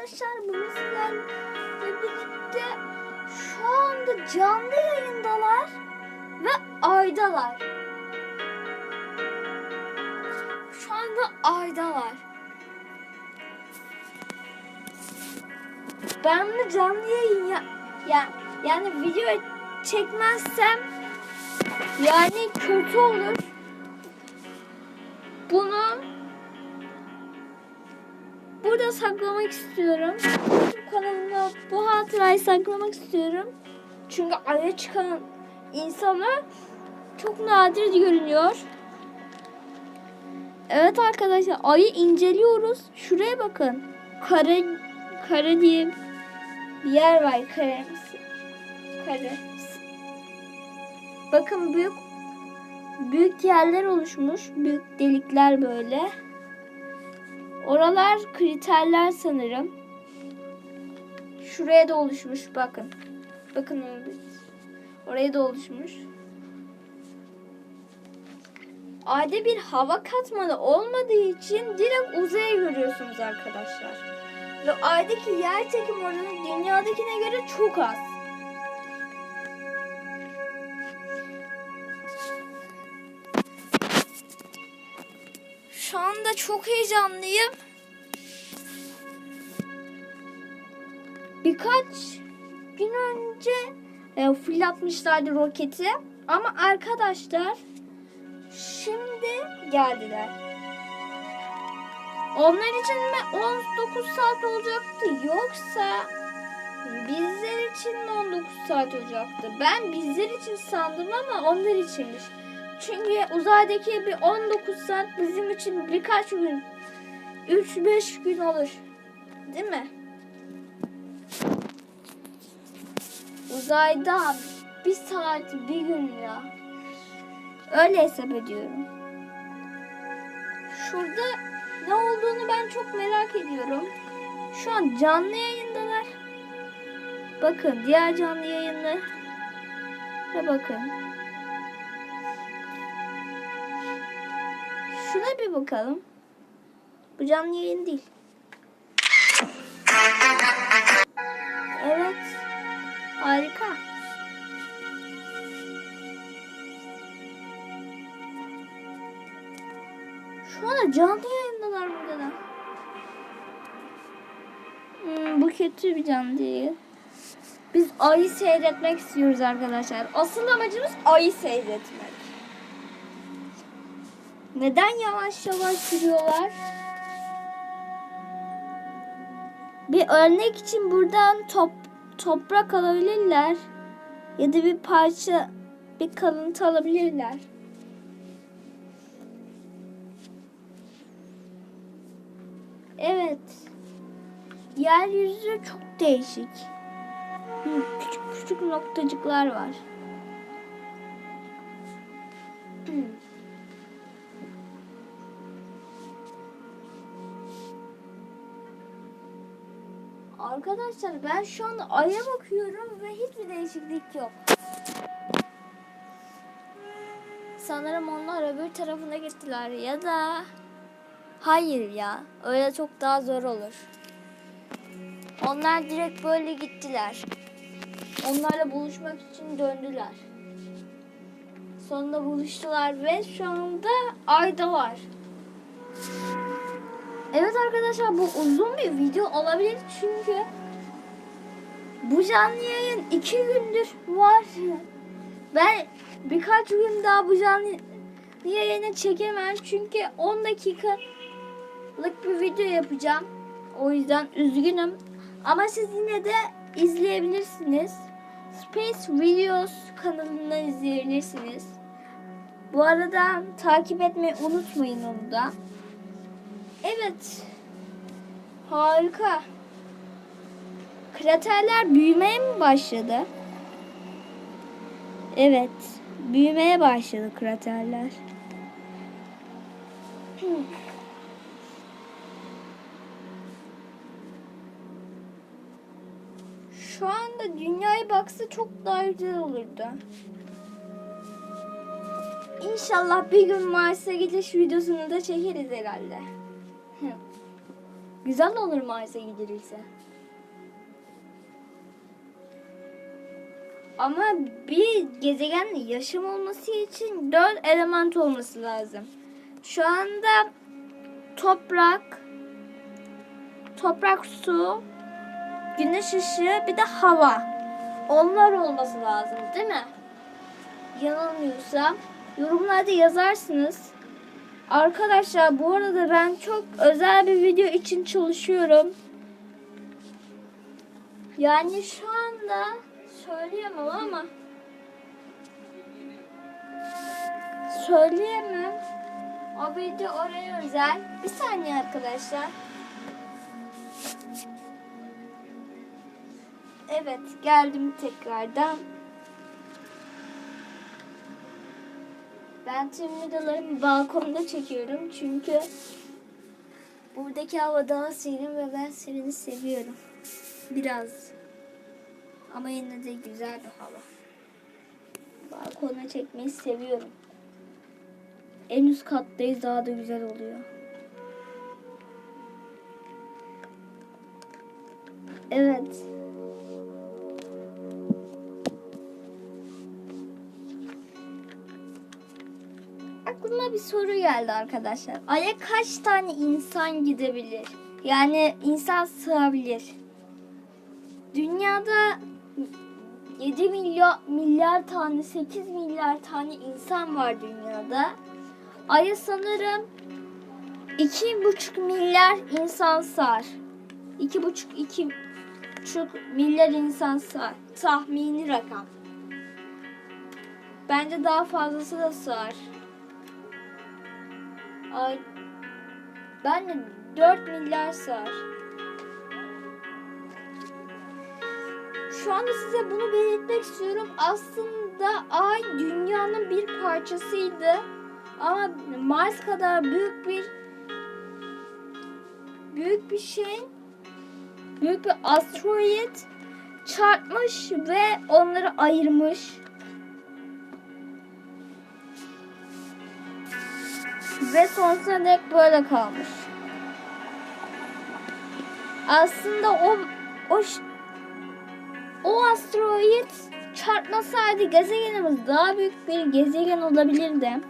arkadaşlar bugün sizlerle birlikte şu anda canlı yayındalar ve aydalar. Şu anda aydalar. Ben bunu canlı yayın ya, ya yani video çekmezsem yani kötü olur. Bunu burada saklamak istiyorum. YouTube kanalımda bu hatırayı saklamak istiyorum. Çünkü aya çıkan insanlar çok nadir görünüyor. Evet arkadaşlar ayı inceliyoruz. Şuraya bakın. Kare kare diye bir yer var. Kare. Kare. Bakın büyük büyük yerler oluşmuş. Büyük delikler böyle. Oralar kriterler sanırım. Şuraya da oluşmuş bakın. Bakın. Oraya da oluşmuş. Ayda bir hava katmanı olmadığı için direkt uzaya görüyorsunuz arkadaşlar. Ve aydaki yer çekim oranı dünyadakine göre çok az. Çok heyecanlıyım. Birkaç gün önce e, fırlatmışlardı roketi. Ama arkadaşlar şimdi geldiler. Onlar için mi 19 saat olacaktı yoksa bizler için mi 19 saat olacaktı? Ben bizler için sandım ama onlar içinmiş. Çünkü uzaydaki bir 19 saat bizim için birkaç gün 3-5 gün olur. Değil mi? Uzayda bir saat bir gün ya. Öyle hesap ediyorum. Şurada ne olduğunu ben çok merak ediyorum. Şu an canlı yayındalar. Bakın diğer canlı yayınlara bakın. Şuna bir bakalım. Bu canlı yayın değil. Evet. Harika. Şu anda canlı yayındalar burada da. Hmm, bu kötü bir canlı değil. Biz ayı seyretmek istiyoruz arkadaşlar. Asıl amacımız ayı seyretmek. Neden yavaş yavaş sürüyorlar? Bir örnek için buradan top, toprak alabilirler. Ya da bir parça, bir kalıntı alabilirler. Evet. Yeryüzü çok değişik. Küçük küçük noktacıklar var. Arkadaşlar ben şu an aya bakıyorum ve hiçbir değişiklik yok. Sanırım onlar öbür tarafına gittiler ya da hayır ya öyle çok daha zor olur. Onlar direkt böyle gittiler. Onlarla buluşmak için döndüler. Sonunda buluştular ve şu anda ayda var. Evet arkadaşlar bu uzun bir video olabilir çünkü bu canlı yayın iki gündür var. Ben birkaç gün daha bu canlı yayını çekemem çünkü 10 dakikalık bir video yapacağım. O yüzden üzgünüm. Ama siz yine de izleyebilirsiniz. Space Videos kanalından izleyebilirsiniz. Bu arada takip etmeyi unutmayın onu da. Evet. Harika. Kraterler büyümeye mi başladı? Evet. Büyümeye başladı kraterler. Şu anda dünyaya baksa çok daha güzel olurdu. İnşallah bir gün Mars'a gidiş videosunu da çekeriz herhalde. Güzel olur Mars'a gidilirse. Ama bir gezegende yaşam olması için dört element olması lazım. Şu anda toprak, toprak, su, güneş ışığı bir de hava. Onlar olması lazım değil mi? Yanılmıyorsam yorumlarda yazarsınız. Arkadaşlar bu arada ben çok özel bir video için çalışıyorum. Yani şu anda söyleyemem ama söyleyemem. O video oraya özel. Bir saniye arkadaşlar. Evet geldim tekrardan. Ben tüm videolarımı balkonda çekiyorum çünkü buradaki hava daha serin ve ben serini seviyorum. Biraz. Ama yine de güzel bir hava. Balkona çekmeyi seviyorum. En üst kattayız daha da güzel oluyor. Evet. Soru geldi arkadaşlar. Ay'a kaç tane insan gidebilir? Yani insan sığabilir. Dünyada 7 milyar, milyar tane, 8 milyar tane insan var dünyada. Ay'a sanırım 2,5 milyar insan sığar. 2,5 2,5 milyar insan sığar. Tahmini rakam. Bence daha fazlası da sığar. Ay, ben de 4 milyar sığar. Şu anda size bunu belirtmek istiyorum. Aslında Ay dünyanın bir parçasıydı. Ama Mars kadar büyük bir büyük bir şey büyük bir asteroid çarpmış ve onları ayırmış. Ve sonsuza dek böyle kalmış. Aslında o o o asteroid çarpmasaydı gezegenimiz daha büyük bir gezegen olabilirdi.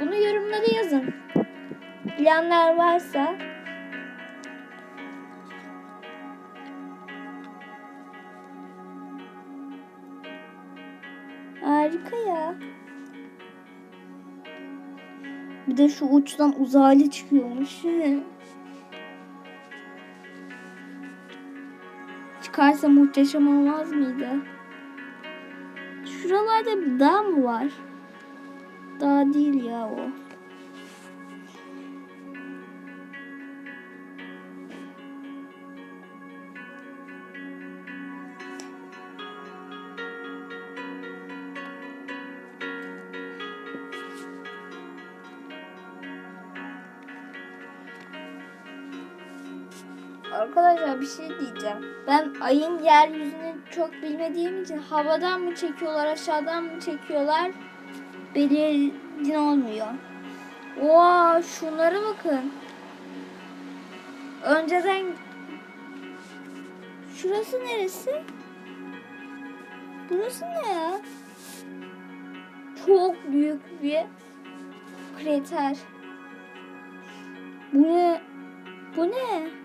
Bunu yorumlara yazın. Bilenler varsa Harika ya. Bir de şu uçtan uzaylı çıkıyormuş. Çıkarsa muhteşem olmaz mıydı? Şuralarda bir dağ mı var? Dağ değil ya o. Arkadaşlar bir şey diyeceğim. Ben ayın yeryüzünü çok bilmediğim için havadan mı çekiyorlar, aşağıdan mı çekiyorlar belirgin olmuyor. Oha şunlara bakın. Önceden şurası neresi? Burası ne ya? Çok büyük bir krater. Bu ne? Bu ne?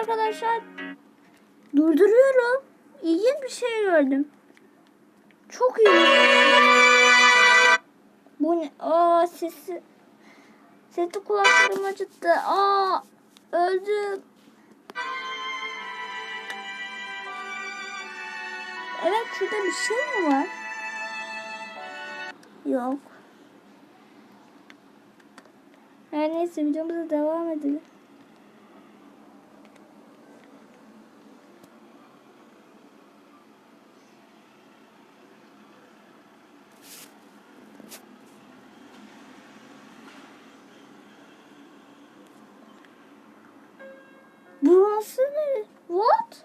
Arkadaşlar. Durduruyorum. İlginç bir şey gördüm. Çok iyi. Bu ne? Aa sesi. Sesi kulaklarım acıttı. Aa öldüm. Evet şurada bir şey mi var? Yok. Her neyse videomuza devam edelim. Nasıl ne? What?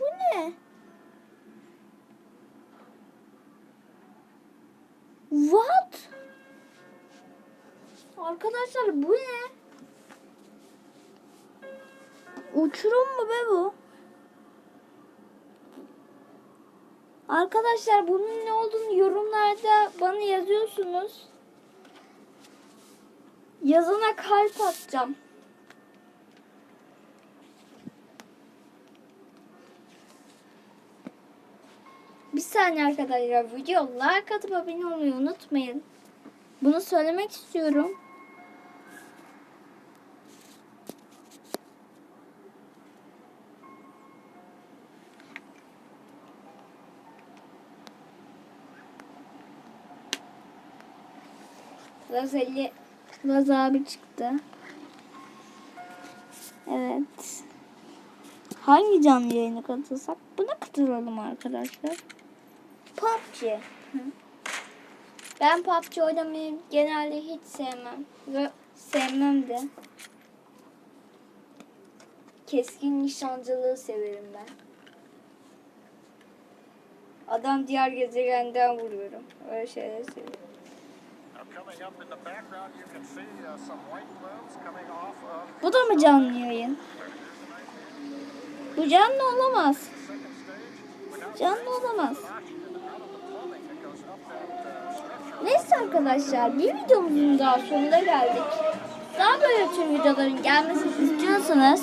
Bu ne? What? Arkadaşlar bu ne? Uçurum mu be bu? Arkadaşlar bunun ne olduğunu yorumlarda bana yazıyorsunuz. Yazana kalp atacağım. Saniye arkadaşlar video like atıp abone olmayı unutmayın. Bunu söylemek istiyorum. Lazeli Laz abi çıktı. Evet. Hangi canlı yayına katılsak? Buna katılalım arkadaşlar. PUBG. Hı. Ben PUBG oynamayı genelde hiç sevmem. Ve sevmem de. Keskin nişancılığı severim ben. Adam diğer gezegenden vuruyorum. Öyle şeyler seviyorum. Uh, Bu da mı canlı yayın? Bu canlı olamaz. Canlı olamaz. Neyse arkadaşlar bir videomuzun daha sonuna geldik. Daha böyle tür videoların gelmesini istiyorsanız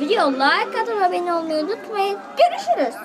video like atıp abone olmayı unutmayın. Görüşürüz.